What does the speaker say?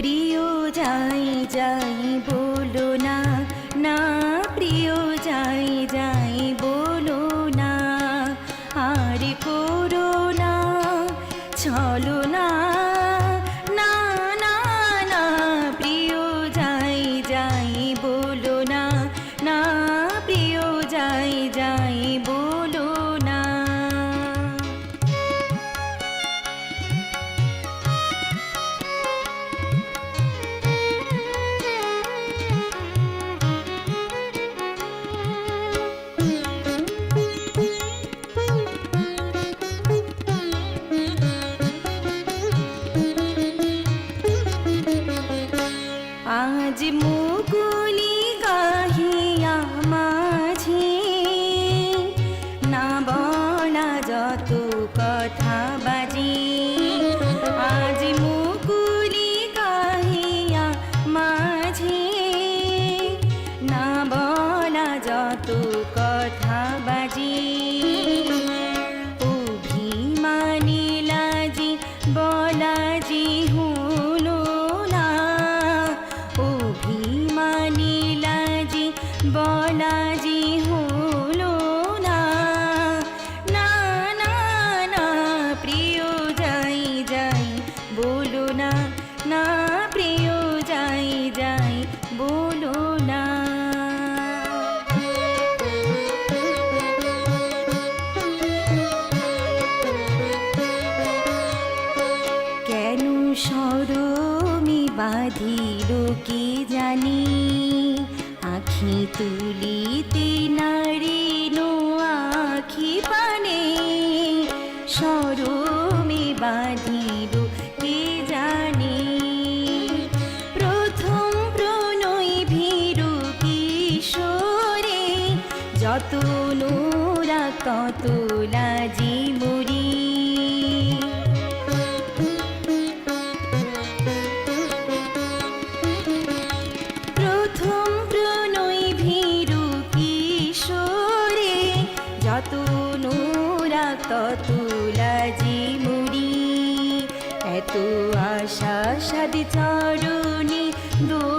প্রিয় যাই যাইব কথা বাজি সরমি বাঁধিল কি জানি? আখি তুলিতে নাড়িল আখি পানে। সরমি বাঁধিল কি জানি? প্রথম প্রণয় ভীরু কিশোরে, যত নোরা কত লাজি মুড়ি আশা সাদি চরণী দু